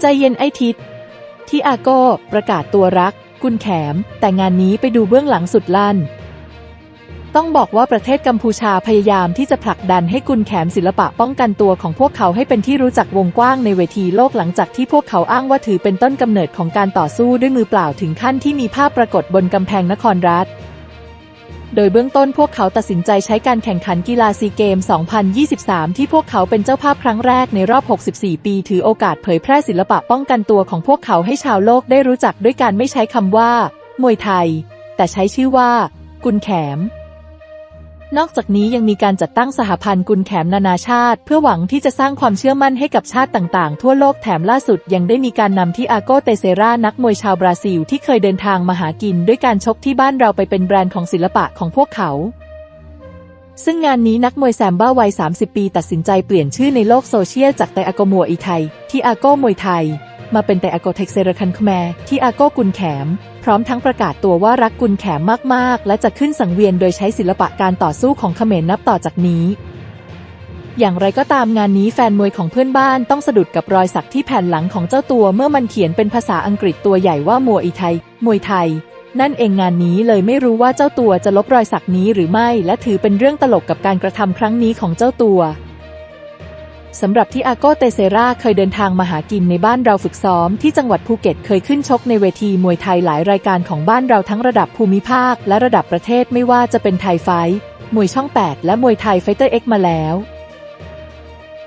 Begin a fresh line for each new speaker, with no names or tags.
ใจเย็นไอทิศที่อาโก้ประกาศตัวรัก กุนแขม แต่งานนี้ไปดูเบื้องหลังสุดลั่น ต้องบอกว่าประเทศกัมพูชาพยายามที่จะผลักดันให้กุนแขมศิลปะป้องกันตัวของพวกเขาให้เป็นที่รู้จักวงกว้างในเวทีโลกหลังจากที่พวกเขาอ้างว่าถือเป็นต้นกำเนิดของการต่อสู้ด้วยมือเปล่าถึงขั้นที่มีภาพปรากฏบนกำแพงนครรัฐ โดยเบื้องต้นพวกเขาตัดสินใจใช้การแข่งขันกีฬาซีเกม 2023 ที่พวกเขาเป็นเจ้าภาพครั้งแรกในรอบ 64 ปี ถือโอกาสเผยแพร่ศิลปะป้องกันตัวของพวกเขาให้ชาวโลกได้รู้จักด้วยการไม่ใช้คำว่า มวยไทย แต่ใช้ชื่อว่า กุนแขม นอกจากนี้ยังมีการจัดตั้งสหพันธ์กุนแขมนานาชาติ เพื่อหวังที่จะสร้างความเชื่อมั่นให้กับชาติต่างๆ ทั่วโลกแถมล่าสุดยังได้มีการนำที่อาโกเตเซรานักมวยชาวบราซิลที่เคยเดินทางมาหากินด้วยการชกที่บ้านเราไปเป็นแบรนด์ของศิลปะของพวกเขาซึ่งงานนี้นักมวยแซมบ้าวัย 30 ปีตัดสินใจเปลี่ยนชื่อในโลกโซเชียลจากไตอาโกมัวอีไทย ที่อาโกมวยไทย มาเป็นไตอาโกเทคเซรคันคแมที่อาโกกุนแขม พร้อมทั้งประกาศตัวว่ารักกุนแขมมากๆ และจะขึ้นสังเวียนโดยใช้ศิลปะการต่อสู้ของเขมรนับต่อจากนี้ อย่างไรก็ตามงานนี้แฟนมวยของเพื่อนบ้านต้องสะดุดกับรอยสักที่แผ่นหลังของเจ้าตัวเมื่อมันเขียนเป็นภาษาอังกฤษตัวใหญ่ว่ามัวอีไทย มวยไทย นั่นเองงานนี้เลยไม่รู้ว่าเจ้าตัวจะลบรอยสักนี้หรือไม่ และถือเป็นเรื่องตลกกับการกระทำครั้งนี้ของเจ้าตัว สำหรับที่อาโกเตเซราเคยเดินทางมาหากินในบ้านเราฝึกซ้อมที่จังหวัดภูเก็ตเคยขึ้นชกในเวทีมวยไทยหลายรายการของบ้านเราทั้งระดับภูมิภาคและระดับประเทศไม่ว่าจะเป็นไทยไฟท์มวยช่อง 8 และมวยไทยไฟเตอร์เอ็กมาแล้ว